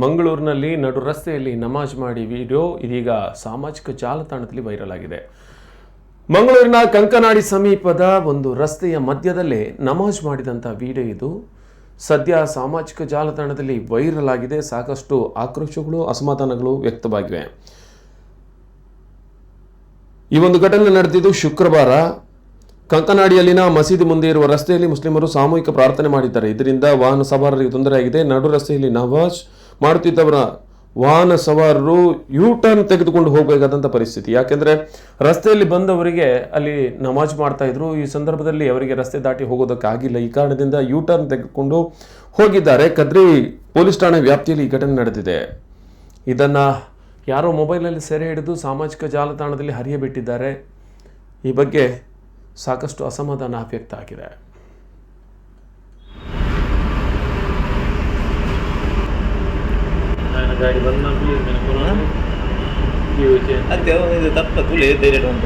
ಮಂಗಳೂರಿನಲ್ಲಿ ನಡು ರಸ್ತೆಯಲ್ಲಿ ನಮಾಜ್ ಮಾಡಿ ವಿಡಿಯೋ ಇದೀಗ ಸಾಮಾಜಿಕ ಜಾಲತಾಣದಲ್ಲಿ ವೈರಲ್ ಆಗಿದೆ. ಮಂಗಳೂರಿನ ಕಂಕನಾಡಿ ಸಮೀಪದ ಒಂದು ರಸ್ತೆಯ ಮಧ್ಯದಲ್ಲೇ ನಮಾಜ್ ಮಾಡಿದಂಥ ವಿಡಿಯೋ ಇದು. ಸದ್ಯ ಸಾಮಾಜಿಕ ಜಾಲತಾಣದಲ್ಲಿ ವೈರಲ್ ಆಗಿದೆ. ಸಾಕಷ್ಟು ಆಕ್ರೋಶಗಳು, ಅಸಮಾಧಾನಗಳು ವ್ಯಕ್ತವಾಗಿವೆ. ಈ ಒಂದು ಘಟನೆ ನಡೆದಿದ್ದು ಶುಕ್ರವಾರ. ಕಂಕನಾಡಿಯಲ್ಲಿನ ಮಸೀದಿ ಮುಂದೆ ಇರುವ ರಸ್ತೆಯಲ್ಲಿ ಮುಸ್ಲಿಮರು ಸಾಮೂಹಿಕ ಪ್ರಾರ್ಥನೆ ಮಾಡಿದ್ದಾರೆ. ಇದರಿಂದ ವಾಹನ ಸವಾರರಿಗೆ ತೊಂದರೆಯಾಗಿದೆ ನಡು ರಸ್ತೆಯಲ್ಲಿ ನವಾಜ್ ಮಾಡುತ್ತಿದ್ದವರ ವಾಹನ ಸವಾರರು ಯೂ ಟರ್ನ್ ತೆಗೆದುಕೊಂಡು ಹೋಗಬೇಕಾದಂಥ ಪರಿಸ್ಥಿತಿ. ಯಾಕೆಂದರೆ ರಸ್ತೆಯಲ್ಲಿ ಬಂದವರಿಗೆ ಅಲ್ಲಿ ನಮಾಜ್ ಮಾಡ್ತಾ ಈ ಸಂದರ್ಭದಲ್ಲಿ ಅವರಿಗೆ ರಸ್ತೆ ದಾಟಿ ಹೋಗೋದಕ್ಕಾಗಿಲ್ಲ. ಈ ಕಾರಣದಿಂದ ಯೂ ಟರ್ನ್ ತೆಗೆದುಕೊಂಡು ಹೋಗಿದ್ದಾರೆ. ಕದ್ರಿ ಪೊಲೀಸ್ ಠಾಣೆ ವ್ಯಾಪ್ತಿಯಲ್ಲಿ ಈ ಘಟನೆ ನಡೆದಿದೆ. ಇದನ್ನು ಯಾರೋ ಮೊಬೈಲಲ್ಲಿ ಸೆರೆ ಹಿಡಿದು ಸಾಮಾಜಿಕ ಜಾಲತಾಣದಲ್ಲಿ ಹರಿಯಬಿಟ್ಟಿದ್ದಾರೆ. ಈ ಬಗ್ಗೆ ಸಾಕಷ್ಟು ಅಸಮಾಧಾನ ವ್ಯಕ್ತ ಆಗಿದೆ. ಗಾಡಿ ಬಂದ ಅದೇ ಇದು ತಪ್ಪ ತುಳಿ ಡೈರೆಕ್ಟ್ ಅಂತ